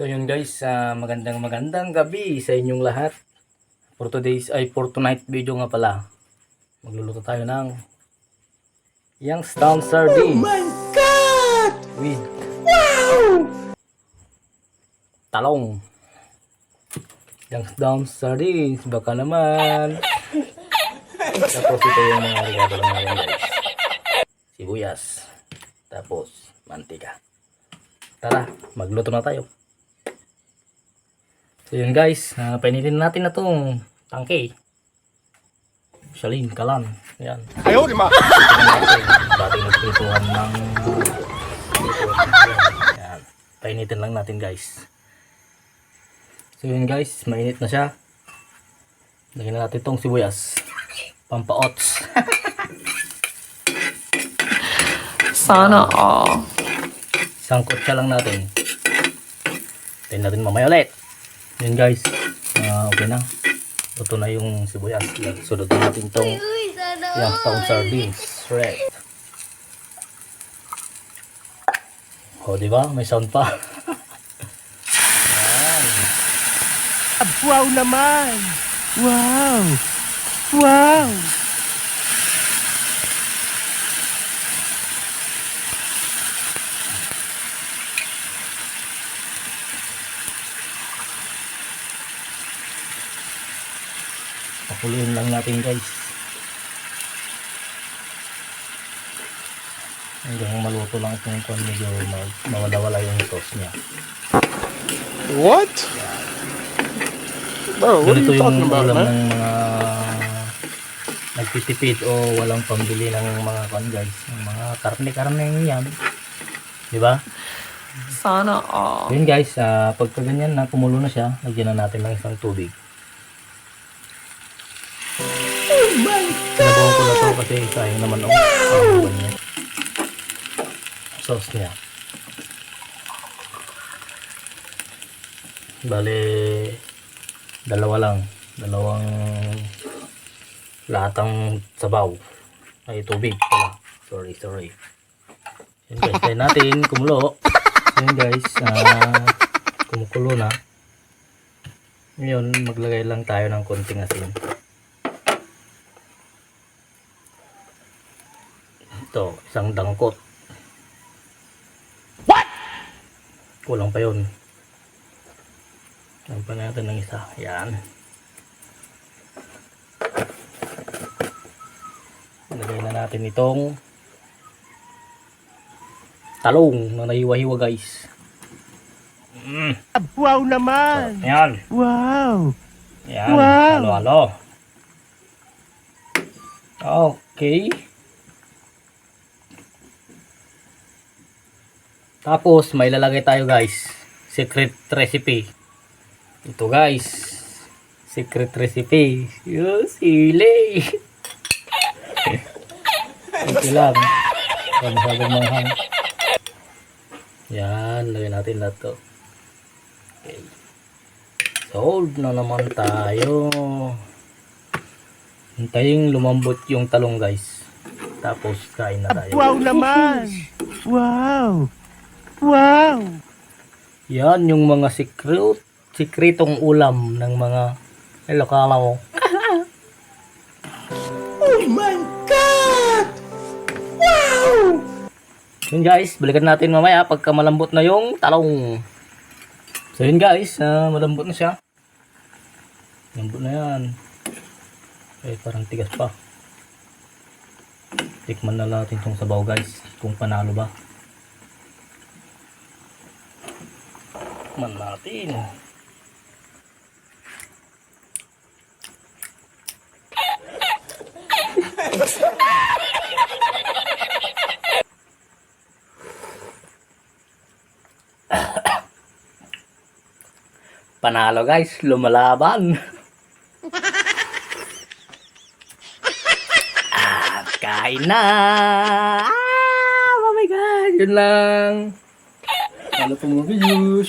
So yun guys, ah, magandang magandang gabi sa inyong lahat. For today's ay for tonight video nga pala. Magluluto tayo ng Youngstown sardines. Oh my god! With talong. Youngstown sardines, baka naman. Tapos ito yung mga regalo natin guys. Sibuyas. Tapos mantika. Tara, magluto na tayo. So yun guys, uh, painilin natin na tong tangke. Shalim, kalan. Yan. Ayaw, lima! Dati nagpituhan ng... Yan. Painitin lang natin guys. So yun guys, mainit na siya. Lagyan na natin tong sibuyas. Pampaots. Sana all. Isang kutsa lang natin. Tingnan natin mamaya ulit. Yun guys. Ah, okay na. Luto na yung sibuyas. Sunod na natin itong Youngstown sardines. Right. O, di ba? May sound pa. Yan. Wow naman! Wow! Wow! Pakuluin lang natin guys. Hanggang maluto lang itong kung medyo ma- mawala-wala yung sauce niya. What? Bro, what are Ganito you yung talking about, man? ng mga nagtitipid o walang pambili ng mga kan guys. Yung mga karne-karne yan. Di ba? Sana all. Yun guys, ah, pagka ganyan na kumulo na siya, lagyan na natin ng isang tubig. Kasi sayang naman oh. Wow! niya. Sauce niya. Bale, dalawa lang. Dalawang latang sabaw. Ay, tubig pala. Sorry, sorry. Yun guys, tayo natin kumulo. Yun guys, ah kumukulo na. Ngayon, maglagay lang tayo ng konting asin. Ito, isang dangkot. What? Kulang pa yun. Kulang pa natin ng isa. Yan. Lagay na natin itong talong na nahiwa-hiwa guys. Mm. Wow naman! Yan. Wow! Yan. Wow. Halo, halo. Okay. Tapos, may lalagay tayo guys. Secret recipe. Ito guys. Secret recipe. Yung sili. Ito lang. Masyadong manghang. Yan. Lagyan natin lahat to. Okay. Sold na naman tayo. Hintayin lumambot yung talong guys. Tapos kain na tayo. Wow naman! Wow! Wow! Yan yung mga secret, sikretong ulam ng mga Ilocano. Oh my God! Wow! Yun guys, balikan natin mamaya pagka malambot na yung talong. So yun guys, ah, malambot na siya. Malambot na yan. Eh, parang tigas pa. Tikman na natin tong sabaw guys, kung panalo ba. Tikman natin. Panalo guys, lumalaban. ah, kain na. Ah, oh my god, yun lang. Ano pong mga views.